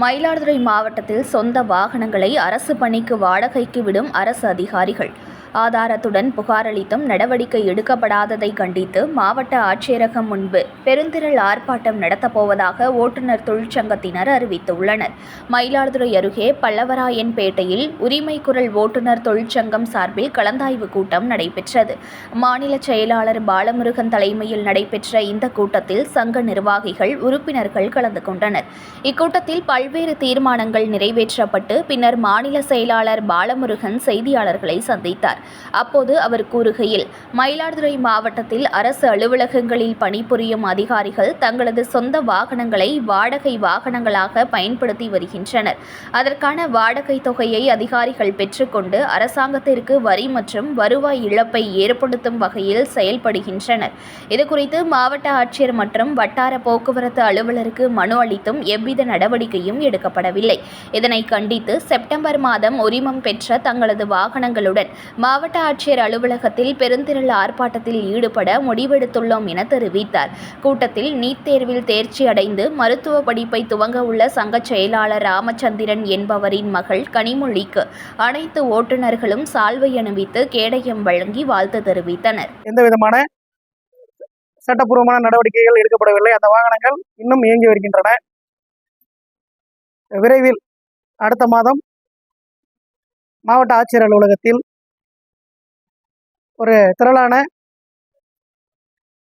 மயிலாடுதுறை மாவட்டத்தில் சொந்த வாகனங்களை அரசு பணிக்கு வாடகைக்கு விடும் அரசு அதிகாரிகள் ஆதாரத்துடன் புகாரளித்தும் நடவடிக்கை எடுக்கப்படாததை கண்டித்து மாவட்ட ஆட்சியரகம் முன்பு பெருந்திரள் ஆர்ப்பாட்டம் நடத்தப்போவதாக ஓட்டுநர் தொழிற்சங்கத்தினர் அறிவித்துள்ளனர். மயிலாடுதுறை அருகே பல்லவராயன்பேட்டையில் உரிமை குரல் ஓட்டுநர் தொழிற்சங்கம் சார்பில் கலந்தாய்வு கூட்டம் நடைபெற்றது. மாநில செயலாளர் பாலமுருகன் தலைமையில் நடைபெற்ற இந்த கூட்டத்தில் சங்க நிர்வாகிகள் உறுப்பினர்கள் கலந்து கொண்டனர். இக்கூட்டத்தில் பல்வேறு தீர்மானங்கள் நிறைவேற்றப்பட்டு பின்னர் மாநில செயலாளர் பாலமுருகன் செய்தியாளர்களை சந்தித்தார். அப்போது அவர் கூறுகையில் மயிலாடுதுறை மாவட்டத்தில் அரசு அலுவலகங்களில் பணிபுரியும் அதிகாரிகள் தங்களது சொந்த வாகனங்களை வாடகை வாகனங்களாக பயன்படுத்தி வருகின்றனர். அதற்கான வாடகை தொகையை அதிகாரிகள் பெற்றுக்கொண்டு அரசாங்கத்திற்கு வரி மற்றும் வருவாய் இழப்பை ஏற்படுத்தும் வகையில் செயல்படுகின்றனர். இதுகுறித்து மாவட்ட ஆட்சியர் மற்றும் வட்டார போக்குவரத்து அலுவலருக்கு மனு அளித்தும் எவ்வித நடவடிக்கையும் எடுக்கப்படவில்லை. இதனை கண்டித்து செப்டம்பர் மாதம் உரிமம் பெற்ற தங்களது வாகனங்களுடன் மாவட்ட ஆட்சியர் அலுவலகத்தில் பெருந்திரள் ஆர்ப்பாட்டத்தில் ஈடுபட முடிவெடுத்துள்ளோம் என தெரிவித்தார். கூட்டத்தில் நீட் தேர்வில் தேர்ச்சி அடைந்து மருத்துவ படிப்பை துவங்க உள்ள சங்க செயலாளர் ராமச்சந்திரன் என்பவரின் மகள் கனிமொழிக்கு அனைத்து ஓட்டுநர்களும் சால்வை அணிவித்து கேடயம் வழங்கி வாழ்த்து தெரிவித்தனர். எந்த விதமான சட்டப்பூர்வமான நடவடிக்கைகள் எடுக்கப்படவில்லை. அந்த வாகனங்கள் இன்னும் இயங்கி வருகின்றன. விரைவில் அடுத்த மாதம் மாவட்ட ஆட்சியர் அலுவலகத்தில் ஒரு திரளான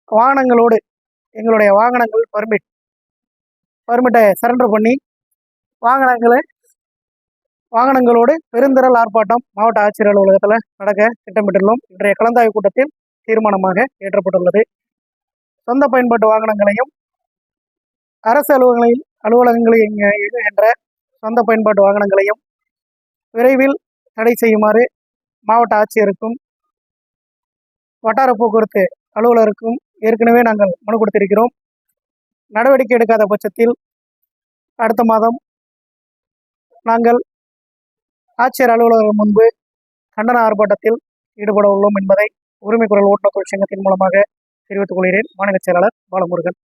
வாகனங்களோடு எங்களுடைய வாகனங்கள் பர்மிட் பர்மிட்டை சரண்டர் பண்ணி வாகனங்களை வாகனங்களோடு பெருந்திரள் ஆர்ப்பாட்டம் மாவட்ட ஆட்சியர் அலுவலகத்தில் நடக்க திட்டமிட்டுள்ளோம். இன்றைய கலந்தாய்வு கூட்டத்தில் தீர்மானமாக ஏற்றப்பட்டுள்ளது சொந்த பயன்பாட்டு வாகனங்களையும் அரசு அலுவலகங்களில் அலுவலகங்களில் இங்க- இயங்குகின்ற சொந்த பயன்பாட்டு வாகனங்களையும் விரைவில் தடை செய்யுமாறு மாவட்ட ஆட்சியருக்கும் வட்டார போக்குவரத்து அலுவலருக்கும் ஏற்கனவே நாங்கள் மனு கொடுத்திருக்கிறோம். நடவடிக்கை எடுக்காத பட்சத்தில் அடுத்த மாதம் நாங்கள் ஆட்சியர் அலுவலகம் முன்பு கண்டன ஆர்ப்பாட்டத்தில் ஈடுபட உள்ளோம் என்பதை உரிமை குரல் ஓட்டுநர் தொழிற்சங்கத்தின் மூலமாக தெரிவித்துக் கொள்கிறேன். மாநில செயலாளர் பாலமுருகன்.